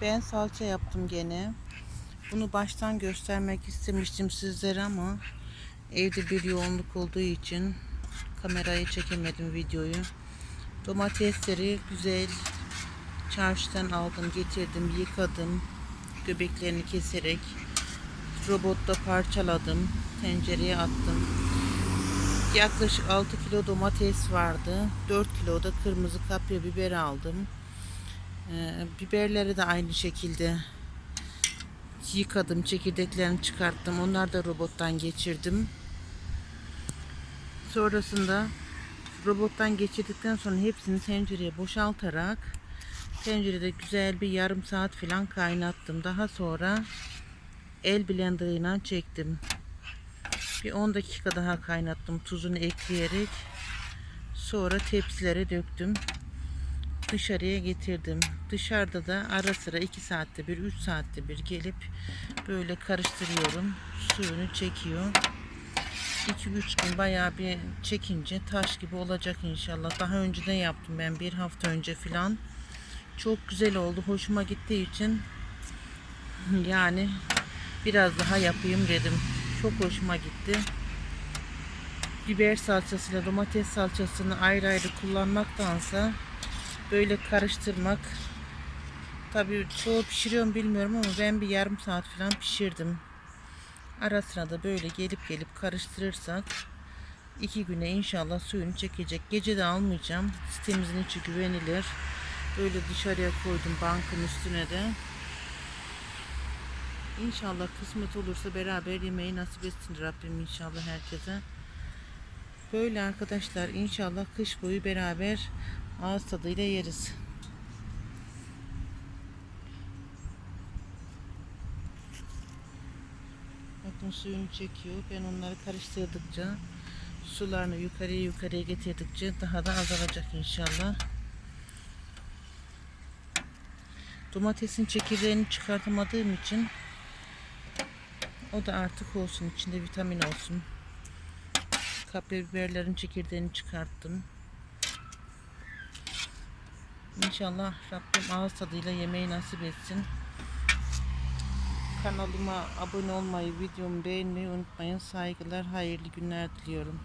Ben salça yaptım gene. Bunu baştan göstermek istemiştim sizlere ama evde bir yoğunluk olduğu için kameraya çekemedim videoyu. Domatesleri güzel çarşıdan aldım, getirdim, yıkadım. Göbeklerini keserek robotta parçaladım. Tencereye attım. Yaklaşık 6 kilo domates vardı. 4 kilo da kırmızı kapya biber aldım. Ee, biberleri de aynı şekilde yıkadım, çekirdeklerini çıkarttım. Onları da robottan geçirdim. Sonrasında robottan geçirdikten sonra hepsini tencereye boşaltarak tencerede güzel bir yarım saat falan kaynattım. Daha sonra el blenderıyla çektim. Bir 10 dakika daha kaynattım tuzunu ekleyerek. Sonra tepsilere döktüm. Dışarıya getirdim. Dışarıda da ara sıra 2 saatte bir, 3 saatte bir gelip böyle karıştırıyorum. Suyunu çekiyor. 2-3 gün bayağı bir çekince taş gibi olacak inşallah. Daha önceden yaptım ben bir hafta önce filan. Çok güzel oldu. Hoşuma gittiği için yani biraz daha yapayım dedim. Çok hoşuma gitti. Biber salçasıyla domates salçasını ayrı ayrı kullanmaktansa böyle karıştırmak tabii çoğu pişiriyorum bilmiyorum ama ben bir yarım saat falan pişirdim. Ara sıra da böyle gelip gelip karıştırırsak iki güne inşallah suyunu çekecek. Gece de almayacağım. Sitemizin içi güvenilir. Böyle dışarıya koydum bankın üstüne de. İnşallah kısmet olursa beraber yemeği nasip etsin Rabbim inşallah herkese. Böyle arkadaşlar inşallah kış boyu beraber ağız tadıyla yeriz. Bakın suyunu çekiyor. Ben onları karıştırdıkça sularını yukarıya yukarıya getirdikçe daha da azalacak inşallah. Domatesin çekirdeğini çıkartamadığım için o da artık olsun. içinde vitamin olsun. Kapya biberlerin çekirdeğini çıkarttım. İnşallah Rabbim ağız tadıyla yemeği nasip etsin. Kanalıma abone olmayı, videomu beğenmeyi unutmayın. Saygılar, hayırlı günler diliyorum.